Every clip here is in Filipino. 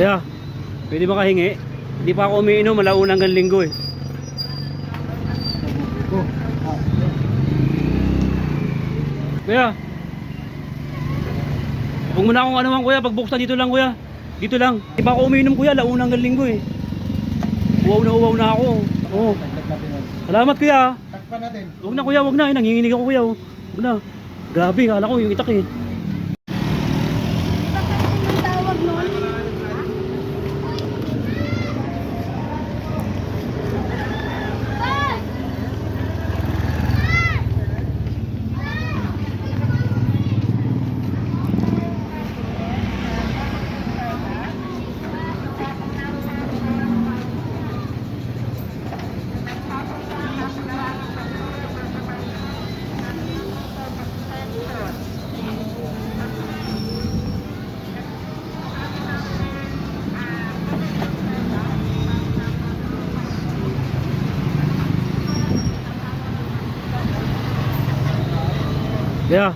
Kaya, pwede ba kahingi? Hindi pa ako umiinom, malauna hanggang linggo eh. Oh, Kuya. Huwag mo na akong ano man kuya, pagbuksan dito lang kuya. Dito lang. Di ba ako umiinom kuya, launa hanggang linggo eh. Uwaw na uwaw na ako. Oo. Salamat kuya. Takpan natin. Huwag na kuya, huwag na. Eh, nanginginig ako kuya. oh. Huwag na. Grabe, kala ko yung itak eh. Kaya,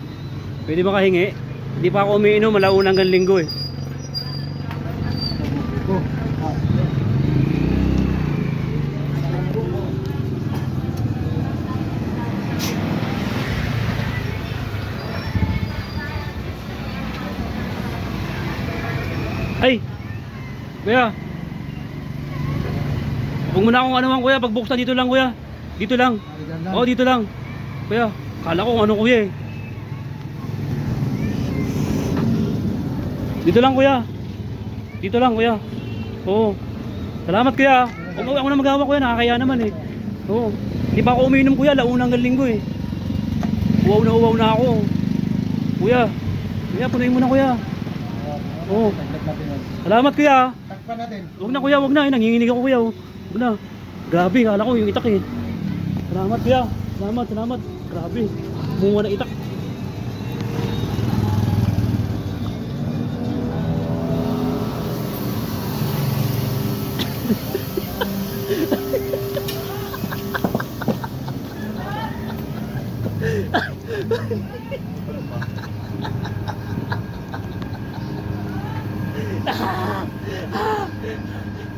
pwede ba kahingi? Hindi pa ako umiinom, malauna hanggang linggo eh. Oh, Ay! Kuya! Huwag mo na akong ano man kuya, pagbuksan dito lang kuya. Dito lang. Oo, dito lang. Kuya, kala ko ano kuya eh. Dito lang kuya. Dito lang kuya. Oo. Salamat kuya. Huwag ako na magawa kuya, nakakaya naman eh. Oo. Hindi pa ako umiinom kuya, launa hanggang linggo eh. Uwaw na uwaw na ako. Kuya. Kuya, punuin mo na kuya. Oo. Salamat kuya. Takpan natin. Huwag na kuya, huwag na. Eh, nanginginig ako kuya. oh. Huwag na. Grabe, kala ko yung itak eh. Salamat kuya. Salamat, salamat. Grabe. Bunga na itak.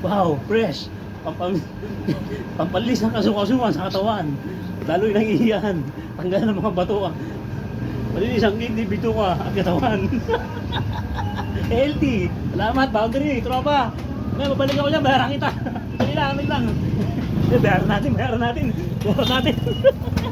Wow, fresh. Pampam pampalis ng kasukasukan sa katawan. Lalo yung nangihiyan. Tanggalan ng mga bato. Malinis ang kidney, bito ka, ang katawan. Healthy. Salamat, boundary, tropa. May babalik ako dyan, bayaran kita. Dali lang, dali lang. Bayaran natin, bayaran natin. Bayaran natin.